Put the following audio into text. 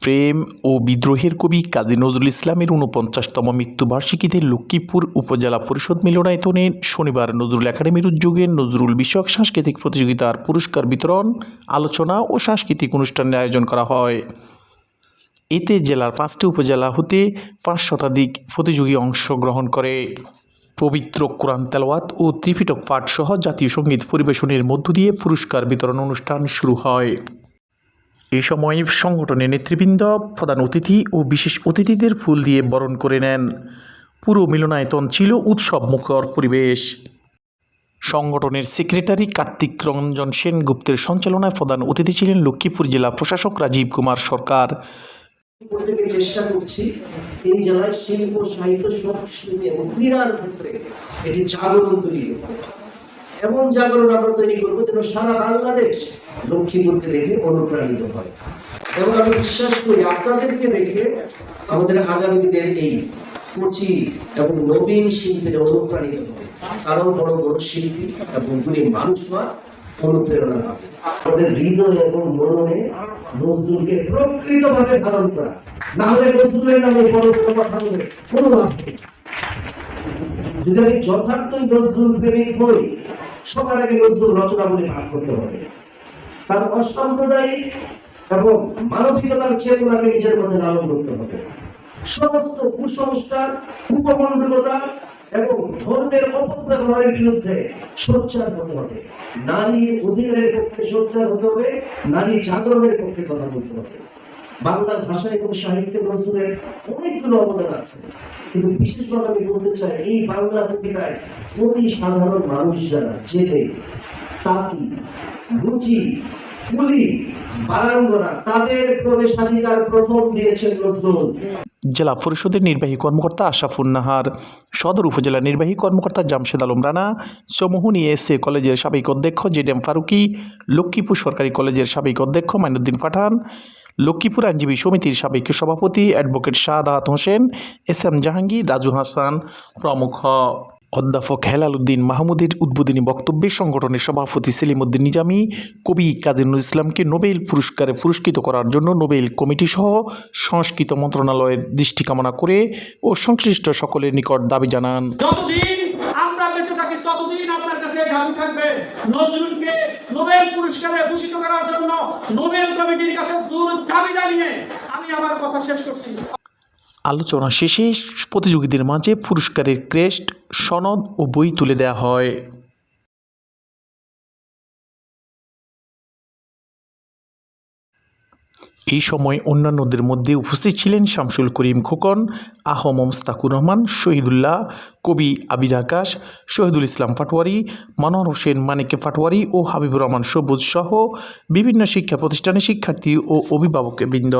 প্রেম ও বিদ্রোহের কবি কাজী নজরুল ইসলামের ঊনপঞ্চাশতম মৃত্যুবার্ষিকীতে লক্ষ্মীপুর উপজেলা পরিষদ মিলনায়তনে শনিবার নজরুল একাডেমির উদ্যোগে নজরুল বিষয়ক সাংস্কৃতিক প্রতিযোগিতার পুরস্কার বিতরণ, আলোচনা ও সাংস্কৃতিক অনুষ্ঠানের আয়োজন করা হয়। এতে জেলার পাঁচটি উপজেলা হতে পাঁচ শতাধিক প্রতিযোগী অংশগ্রহণ করে। পবিত্র কোরআন তেলাওয়াত ও ত্রিপিটক পাঠসহ জাতীয় সংগীত পরিবেশনের মধ্য দিয়ে পুরস্কার বিতরণ অনুষ্ঠান শুরু হয়। এ সময় সংগঠনের নেতৃবৃন্দ, প্রধান অতিথি ও বিশেষ অতিথিদের ফুল দিয়ে বরণ করে নেন। পুরো মিলনায়তন ছিল উৎসব মুখর পরিবেশ। সংগঠনের সেক্রেটারি কার্তিক রঞ্জন সেনগুপ্তের সঞ্চালনায় প্রধান অতিথি ছিলেন লক্ষ্মীপুর জেলা প্রশাসক রাজীব কুমার সরকার। প্রত্যেকে চেষ্টা করছি এই জেলায় শিল্প, সাহিত্য সংস্কৃতি এবং ক্রীড়ার ক্ষেত্রে এটি জাগরণ তৈরি। এমন জাগরণ আমরা তৈরি করব যেন সারা বাংলাদেশ লক্ষ্মীপুরকে দেখে অনুপ্রাণিত হয়। এবং আমি বিশ্বাস করি আপনাদেরকে দেখে আমাদের আগামী দিনের এই কোচি এবং নবীন শিল্পীরা অনুপ্রাণিত হবে। কারণ বড় বড় শিল্পী এবং গুণী মানুষরা অনুপ্রেরণা পাবে। আমাদের হৃদয় এবং মননে নজরুলকে প্রকৃতভাবে ধারণ করা। না হলে নজরুলের নামে বড় কথা বলে কোনো লাভ যদি আমি যথার্থই নজরুল প্রেমিক হই সবার আগে নজরুল রচনাবলী পাঠ করতে হবে। তার অসাম্প্রদায়িক এবং মানবিকতার চেতনাকে নিজের মধ্যে লালন করতে হবে। সমস্ত কুসংস্কার, কুপমণ্ডলতা এবং ধর্মের অপব্যবহারের বিরুদ্ধে সোচ্চার হতে হবে। নারী অধিকারের পক্ষে সোচ্চার হতে হবে, নারী জাগরণের পক্ষে কথা বলতে হবে। বাংলা ভাষা এবং সাহিত্যে নজরুলের অনেকগুলো অবদান আছে। কিন্তু বিশেষভাবে আমি বলতে চাই, এই বাংলা ভূমিকায় অতি সাধারণ মানুষ যারা জেলে, তাঁতি রুচি জেলা পরিষদের নির্বাহী কর্মকর্তা আশাফুন নাহার, সদর উপজেলা নির্বাহী কর্মকর্তা জামশেদ আলম রানা চৌমোহনী এস এ কলেজের সাবেক অধ্যক্ষ জেডেম ফারুকি, লক্ষ্মীপুর সরকারি কলেজের সাবেক অধ্যক্ষ মাইনুদ্দিন পাঠান লক্ষ্মীপুর আইনজীবী সমিতির সাবেক সভাপতি advocate Shahadat Hossain, S M Jahangir, Raju Hasan প্রমুখ। অধ্যাপক হেলাল উদ্দিন মাহমুদের উদ্বোধনী বক্তব্যে সংগঠনের সভাপতি সেলিম উদ্দিন নিজামী, কবি কাজী নজরুল ইসলামকে নোবেল পুরস্কারে পুরস্কৃত করার জন্য নোবেল কমিটি সহ সংস্কৃত মন্ত্রণালয়ের দৃষ্টি কামনা করে ও সংশ্লিষ্ট সকলের নিকট দাবি জানান। আমরা বেঁচে থাকি, ততদিন আপনার কাছে গান থাকবে, নজরুলকে নোবেল পুরস্কারে ভূষিত করার জন্য নোবেল কমিটির কাছে দূর দাবি জানিয়ে আমি আমার কথা শেষ করছি। আলোচনা শেষে প্রতিযোগীদের মাঝে পুরস্কারের ক্রেস্ট, সনদ ও বই তুলে দেওয়া হয়। এই সময় অন্যান্যদের মধ্যে উপস্থিত ছিলেন শামসুল করিম খোকন, আহম মোস্তাকুর রহমান, শহীদুল্লাহ, কবি আবির আকাশ, শহীদুল ইসলাম পাটোয়ারি মনোহর হোসেন মানিকে পাটোয়ারি ও হাবিবুর রহমান সবুজ সহ বিভিন্ন শিক্ষা প্রতিষ্ঠানের শিক্ষার্থী ও অভিভাবকবৃন্দ।